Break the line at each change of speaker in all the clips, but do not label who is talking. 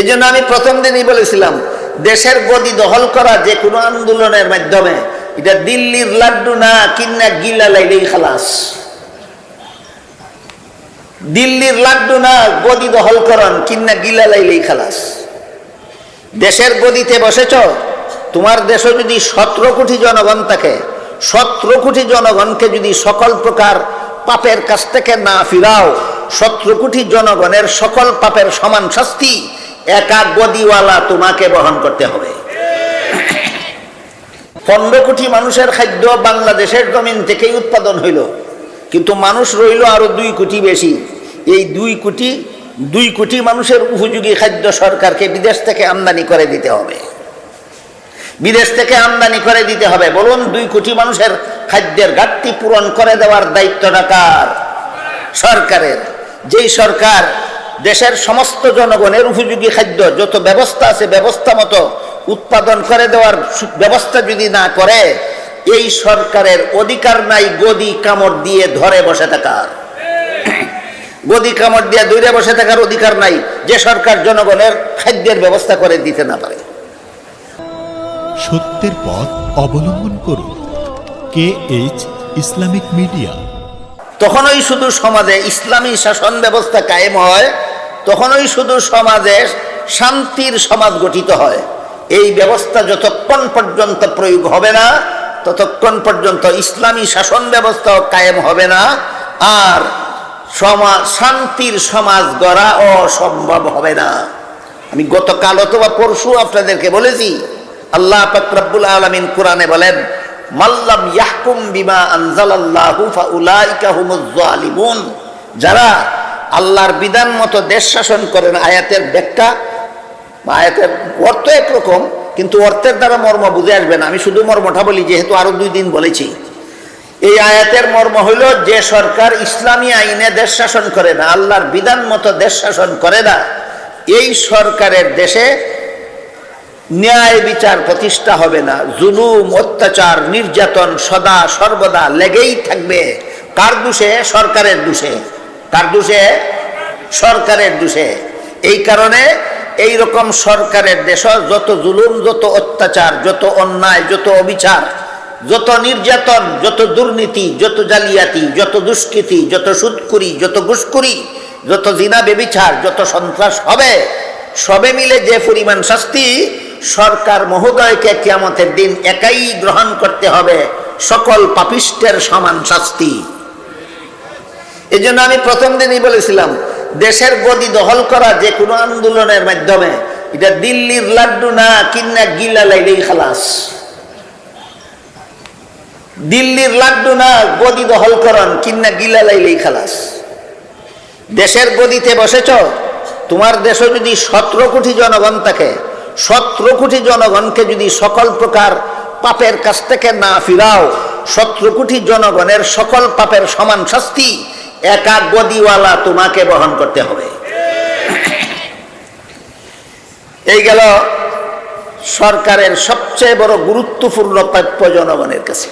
এই জন্য আমি প্রথম দিনই বলেছিলাম, দেশের গদি দখল করা যে কোনো আন্দোলনের মাধ্যমে, এটা দিল্লির লাড্ডু না কিনা গিলা লাইলেই খালাস। দিল্লির লাড্ডু না গদি দখল করন কিন্না গিলা লাইলেই খালাস। দেশের গদিতে বসেছ, তোমার দেশে যদি সতেরো কোটি জনগণ থাকে, সতেরো কোটি জনগণকে যদি সকল প্রকার পাপের কাছ থেকে না ফিরাও, সতেরো কোটি জনগণের সকল পাপের সমান শাস্তি একা গদিওয়ালা তোমাকে বহন করতে হবে। পনেরো কোটি মানুষের খাদ্য বাংলাদেশের জমিন থেকেই উৎপাদন হইল। কিন্তু মানুষ রইল আরও দুই কোটি বেশি। এই দুই কোটি দুই কোটি মানুষের উপযোগী খাদ্য সরকারকে বিদেশ থেকে আমদানি করে দিতে হবে। বিদেশ থেকে আমদানি করে দিতে হবে। বলুন, দুই কোটি মানুষের খাদ্যের ঘাটতি পূরণ করে দেওয়ার দায়িত্বটা কার? সরকারের। যেই সরকার দেশের সমস্ত জনগণের উপযোগী খাদ্য যত ব্যবস্থা আছে ব্যবস্থা মতো উৎপাদন করে দেওয়ার ব্যবস্থা যদি না করে এই সরকারের অধিকার নাই গদি কামড় দিয়ে ধরে বসে থাকার। গদি কামড় দিয়ে দূরে বসে থাকার অধিকার নাই যে সরকার জনগণের খাদ্যের ব্যবস্থা করে দিতে না পারে।
সত্যের পথ অবলম্বন করুন। K H Islamic media.
তখনই শুধু সমাজে ইসলামী শাসন ব্যবস্থা কায়েম হয় তখনই শুধু সমাজে শান্তির সমাজ গঠিত হয়। এই ব্যবস্থা যতক্ষণ পর্যন্ত প্রয়োগ হবে না, ততক্ষণ পর্যন্ত ইসলামী শাসন ব্যবস্থাও কায়েম হবে না আর সমাজ শান্তির সমাজ গড়া অসম্ভব হবে না। আমি গতকাল অথবা পরশু আপনাদেরকে বলেছি, আল্লাহ পাকরাবুল আলমিন কোরআনে বলেন মাল্লাম ইয়াহকুম বিমা হুমুজ জালিমুন। যারা আল্লাহর বিধান মতো দেশ শাসন করেন আয়াতের ব্যাখ্যা বা আয়াতের অর্থ একরকম, কিন্তু অর্থের দ্বারা মর্ম বুঝে আসবে না। আমি শুধু মর্মটা বলি, যেহেতু আরও দুই দিন বলেছি। এই আয়াতের মর্ম হইল, যে সরকার ইসলামী আইনে দেশ শাসন করে না, আল্লাহর বিধান মতো দেশ শাসন করে না, এই সরকারের দেশে ন্যায় বিচার প্রতিষ্ঠা হবে না। জুলুম, অত্যাচার, নির্যাতন সদা সর্বদা লেগেই থাকবে। কার দোষে? সরকারের দোষে। কার দোষে? সরকারের দোষে। এই কারণে এই রকম সরকারের দেশ, যত জুলুম, যত অত্যাচার, যত অন্যায়, যত অবিচার, যত নির্যাতন, যত দুর্নীতি, যত জালিয়াতি, যত দুষ্কৃতি, যত সুদকুরি, যত ঘুষকুরি যত জিনা বেবিচার, যত সন্ত্রাস হবে, সবে মিলে যে পরিমাণ শাস্তি সরকার মহোদয়কে কিয়ামতের দিন একাই গ্রহণ করতে হবে। সকল পাপিষ্টের সমান শাস্তি। এই জন্য আমি প্রথম দিনই বলেছিলাম, দেশের গদি দখল করা যে কোনো আন্দোলনের মাধ্যমে, এটা দিল্লির লাড্ডু না কিন্না গিলা লাইলেই খালাস। দিল্লির লাড্ডু না গদি দখল করন কিন্না গিলা লাইলেই খালাস। দেশের গদিতে বসেছ, তোমার দেশে যদি সতেরো কোটি জনগণ থাকে, সতেরো কোটি জনগণকে যদি সকল প্রকার পাপের কাছ থেকে না ফিরাও, সতেরো কোটি জনগণের সকল পাপের সমান শাস্তি একা গদিওয়ালা তোমাকে বহন করতে হবে। এই গেল সরকারের সবচেয়ে বড় গুরুত্বপূর্ণ প্রাপ্য জনগণের কাছে।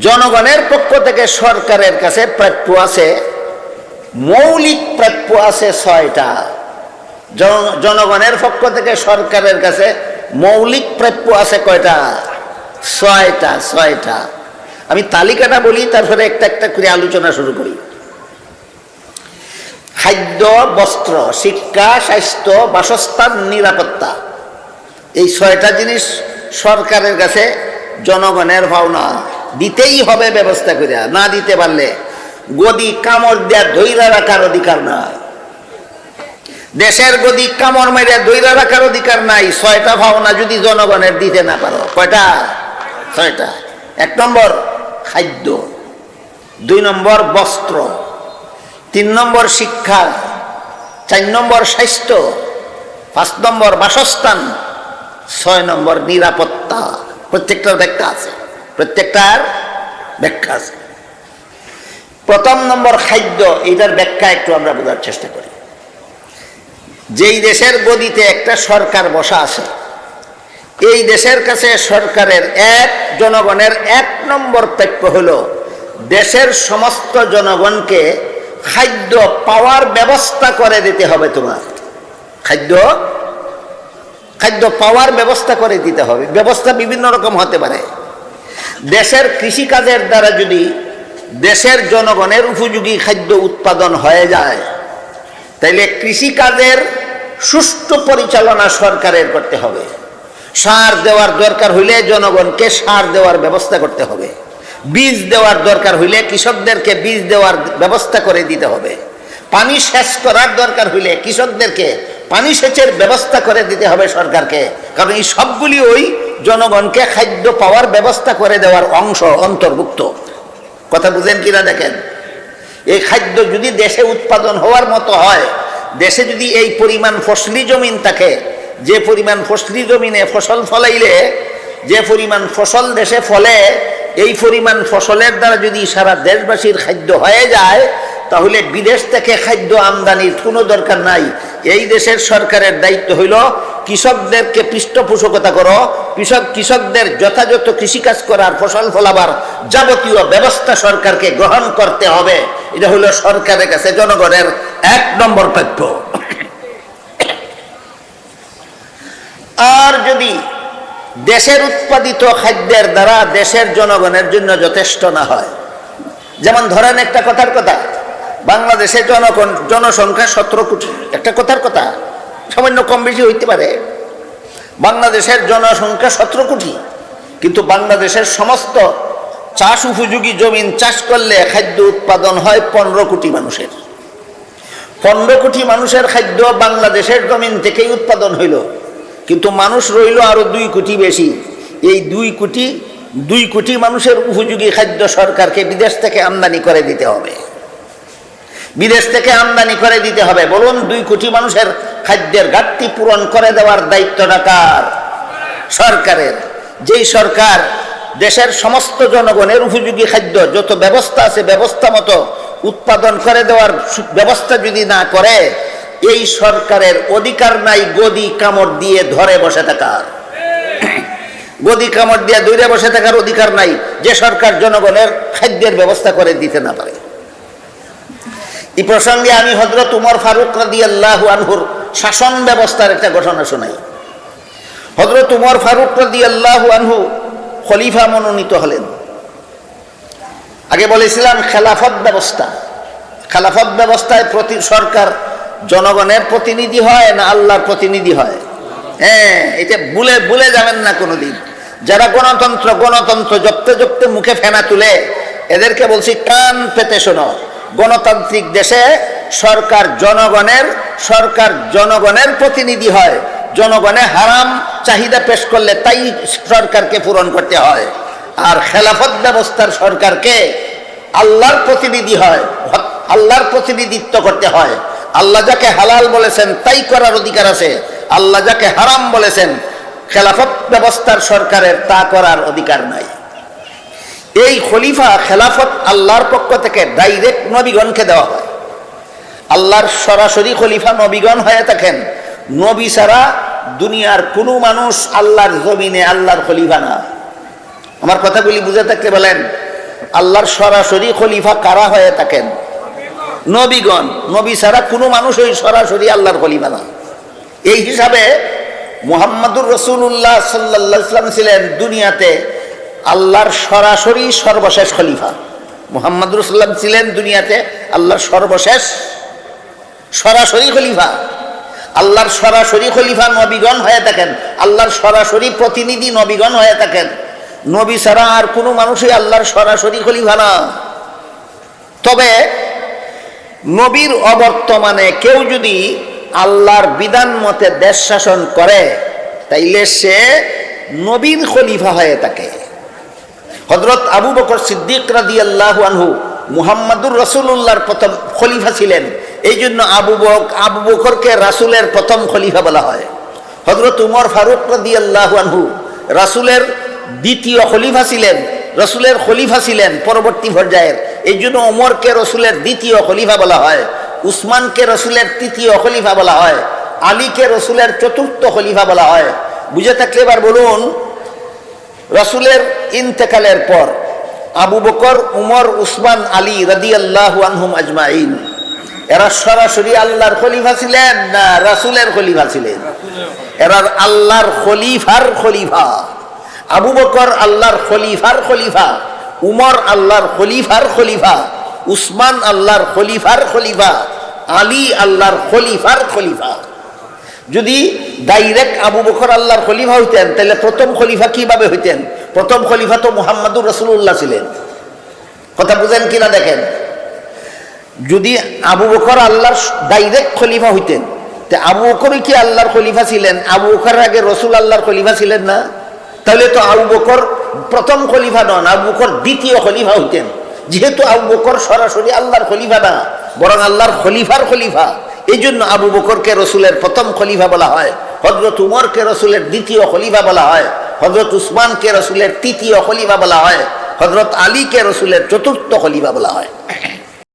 জনগণের পক্ষ থেকে সরকারের কাছে প্রাপ্য আছে, মৌলিক প্রাপ্য আছে ছয়টা। জন- জনগণের পক্ষ থেকে সরকারের কাছে মৌলিক প্রাপ্য আছে কয়টা? ছয়টা ছয়টা। আমি তালিকাটা বলি, তারপরে একটা একটা করে আলোচনা শুরু করি। খাদ্য, বস্ত্র, শিক্ষা, স্বাস্থ্য, বাসস্থান, নিরাপত্তা। এই ছয়টা জিনিস সরকারের কাছে জনগণের ভাবনা দিতেই হবে ব্যবস্থা করে না দিতে পারলে গদি কামড় দেয়া ধৈরা রাখার অধিকার নাই। দেশের গদি কামড় মেরে ধৈরা রাখার অধিকার নাই। ছয়টা ভাবনা যদি জনগণের দিতে না পারো। কয়টা? ছয়টা। এক নম্বর খাদ্য। দুই নম্বর বস্ত্র। তিন নম্বর শিক্ষা। চার নম্বর স্বাস্থ্য। পাঁচ নম্বর বাসস্থান। ছয় নম্বর নিরাপত্তা। প্রত্যেকটার ব্যাখ্যা আছে। প্রত্যেকটার ব্যাখ্যা আছে। প্রথম নম্বর খাদ্য, এইটার ব্যাখ্যা একটু আমরা বোঝার চেষ্টা করি। যেই দেশের গদিতে একটা সরকার বসা আছে এই দেশের কাছে সরকারের এক, জনগণের এক নম্বর প্রাপ্য হল, দেশের সমস্ত জনগণকে খাদ্য পাওয়ার ব্যবস্থা করে দিতে হবে তোমার। খাদ্য? খাদ্য পাওয়ার ব্যবস্থা করে দিতে হবে। ব্যবস্থা বিভিন্ন রকম হতে পারে। দেশের কৃষিকাজের দ্বারা যদি দেশের জনগণের উপযোগী খাদ্য উৎপাদন হয়ে যায়, তাইলে কৃষিকাজের সুষ্ঠু পরিচালনা সরকারের করতে হবে। সার দেওয়ার দরকার হইলে জনগণকে সার দেওয়ার ব্যবস্থা করতে হবে। বীজ দেওয়ার দরকার হইলে কৃষকদেরকে বীজ দেওয়ার ব্যবস্থা করে দিতে হবে। পানি সেচ করার দরকার হইলে কৃষকদেরকে পানি সেচের ব্যবস্থা করে দিতে হবে সরকারকে। কারণ এই সবগুলি ওই জনগণকে খাদ্য পাওয়ার ব্যবস্থা করে দেওয়ার অংশ, অন্তর্ভুক্ত। কথা বুঝেন কিনা দেখেন? এই খাদ্য যদি দেশে উৎপাদন হওয়ার মতো হয়, দেশে যদি এই পরিমাণ ফসলি জমিন থাকে যে পরিমাণ ফসলি জমিনে ফসল ফলাইলে, যে পরিমাণ ফসল দেশে ফলে, এই পরিমাণ ফসলের দ্বারা যদি সারা দেশবাসীর খাদ্য হয়ে যায়, তাহলে বিদেশ থেকে খাদ্য আমদানির কোনো দরকার নাই। এই দেশের সরকারের দায়িত্ব হইল, কৃষকদেরকে পৃষ্ঠপোষকতা করো, কৃষক কৃষকদের যথাযথ কৃষিকাজ করার, ফসল ফলাবার যাবতীয় ব্যবস্থা সরকারকে গ্রহণ করতে হবে। এটা হলো সরকারের কাছে জনগণের এক নম্বর প্রাপ্য। আর যদি দেশের উৎপাদিত খাদ্যের দ্বারা দেশের জনগণের জন্য যথেষ্ট না হয়, যেমন ধরেন একটা কথার কথা বাংলাদেশের জনগণ, জনসংখ্যা সতেরো কোটি। একটা কথার কথা, সামান্য কম বেশি হইতে পারে। বাংলাদেশের জনসংখ্যা সতেরো কোটি, কিন্তু বাংলাদেশের সমস্ত চাষ উপযোগী জমিন চাষ করলে খাদ্য উৎপাদন হয় পনেরো কোটি মানুষের। পনেরো কোটি মানুষের খাদ্য বাংলাদেশের জমিন থেকেই উৎপাদন হইল। কিন্তু মানুষ রইল আরও দুই কোটি বেশি। এই দুই কোটি দুই কোটি মানুষের উপযোগী খাদ্য সরকারকে বিদেশ থেকে আমদানি করে দিতে হবে। বিদেশ থেকে আমদানি করে দিতে হবে। বলুন, দুই কোটি মানুষের খাদ্যের ঘাটতি পূরণ করে দেওয়ার দায়িত্বটা কার? সরকারের। যেই সরকার দেশের সমস্ত জনগণের উপযোগী খাদ্য, যত ব্যবস্থা আছে, ব্যবস্থা মতো উৎপাদন করে দেওয়ার ব্যবস্থা যদি না করে এই সরকারের অধিকার নাই গদি কামড় দিয়ে ধরে বসে থাকার। গদি কামড় দিয়ে দূরে বসে থাকার অধিকার নাই, যে সরকার জনগণের খাদ্যের ব্যবস্থা করে দিতে না পারে। এই প্রসঙ্গে আমি হজরত উমর ফারুক রাদি আনহুর শাসন ব্যবস্থার একটা ঘটনা শোনাই। হজরত উমর ফারুক রাদি আনহু খলিফা মনোনীত হলেন। আগে বলেছিলাম খেলাফত ব্যবস্থা। খেলাফত ব্যবস্থায় প্রতি সরকার জনগণের প্রতিনিধি হয় না আল্লাহর প্রতিনিধি হয়? হ্যাঁ এটা ভুলে ভুলে যাবেন না কোনোদিন। যারা গণতন্ত্র গণতন্ত্র জপতে জপতে মুখে ফেনা তুলে, এদেরকে বলছি, কান পেতে শোনো। গণতান্ত্রিক দেশে সরকার জনগণের সরকার জনগণের প্রতিনিধি হয়। জনগণে হারাম চাহিদা পেশ করলে তাই সরকারকে পূরণ করতে হয়। আর খেলাফত ব্যবস্থার সরকারকে আল্লাহর প্রতিনিধি হয়, আল্লাহর প্রতিনিধিত্ব করতে হয়। আল্লাহ যাকে হালাল বলেছেন, তাই করার অধিকার আছে। আল্লাহ যাকে হারাম বলেছেন, খেলাফত ব্যবস্থার সরকারের তা করার অধিকার নাই। এই খলিফা, খেলাফত আল্লাহর পক্ষ থেকে ডাইরেক্ট নবীগণকে দেওয়া হয়। আল্লাহর সরাসরি খলিফা নবীগণ হয়ে থাকেন। নবী ছাড়া দুনিয়ার কোনো মানুষ আল্লাহর জমিনে আল্লাহর খলিফা না। আমার কথাগুলি বুঝে থাকতে বলেন, আল্লাহর সরাসরি খলিফা কারা হয়ে থাকেন? নবীগণ, নবী ছাড়া কোনো মানুষ ওই সরাসরি আল্লাহর খলিফা না। এই হিসাবে মোহাম্মদুর রসুল্লাহ সাল্লাহ ইসলাম ছিলেন দুনিয়াতে আল্লাহর সরাসরি সর্বশেষ খলিফা। মুহাম্মদ রসুল্লাম ছিলেন দুনিয়াতে আল্লাহর সর্বশেষ সরাসরি খলিফা। আল্লাহর সরাসরি খলিফা নবীগণ হয়ে থাকেন, আল্লাহর সরাসরি প্রতিনিধি নবীগণ হয়ে থাকেন। নবী ছাড়া আর কোনো মানুষই আল্লাহর সরাসরি খলিফা না। তবে নবীর অবর্তমানে কেউ যদি আল্লাহর বিধান মতে দেশ শাসন করে, তাইলে সে নবীর খলিফা হয়ে থাকে। হজরত আবু বকর সিদ্দিক রাদি আল্লাহ আনহু মুহাম্মাদুর রসুল্লাহর প্রথম খলিফা ছিলেন। এই জন্য আবু বক, আবু বকরকে রাসুলের প্রথম খলিফা বলা হয়। হজরত উমর ফারুক রাদি আল্লাহ আনহু রাসুলের দ্বিতীয় খলিফা ছিলেন। রসুলের খলিফা ছিলেন পরবর্তী পর্যায়ের। এই জন্য ওমরকে রসুলের দ্বিতীয় খলিফা বলা হয়, উসমানকে রসুলের তৃতীয় খলিফা বলা হয়, আলীকে রসুলের চতুর্থ খলিফা বলা হয়। বুঝে থাকলে এবার বলুন, রসুলের ইন্তেকালের পর আবু বকর, উমর, উসমান, আলী রাদি আল্লাহ আনহুম আজমাইন। এরা সরাসরি আল্লাহর খলিফা ছিলেন না রাসুলের খলিফা ছিলেন? এরা আল্লাহর খলিফার খলিফা। আবু বকর আল্লাহর খলিফার খলিফা। উমর আল্লাহর খলিফার খলিফা, উসমান আল্লাহর খলিফার খলিফা, আলী আল্লাহর খলিফার খলিফা। যদি ডাইরেক্ট আবু বকর আল্লাহর খলিফা হইতেন, তাহলে প্রথম খলিফা কীভাবে হইতেন? প্রথম খলিফা তো মুহাম্মাদুর রসুল্লাহ ছিলেন। কথা বুঝেন কিনা দেখেন? যদি আবু বকর আল্লাহর ডাইরেক্ট খলিফা হইতেন, তে আবু বকরই কি আল্লাহর খলিফা ছিলেন? আবু বকর আগে রসুল আল্লাহর খলিফা ছিলেন না? তাহলে তো আবু বকর প্রথম খলিফা নন, আবু বকর দ্বিতীয় খলিফা হইতেন। যেহেতু আবু বকর সরাসরি আল্লাহর খলিফা না, বরং আল্লাহর খলিফার খলিফা। এই জন্য আবু বকরকে রসুলের প্রথম খলিফা বলা হয় হজরত উমরকে রসুলের দ্বিতীয় খলিফা বলা হয় হজরত উসমানকে রসুলের তৃতীয় খলিফা বলা হয় হজরত আলীকে রসুলের চতুর্থ খলিফা বলা হয়।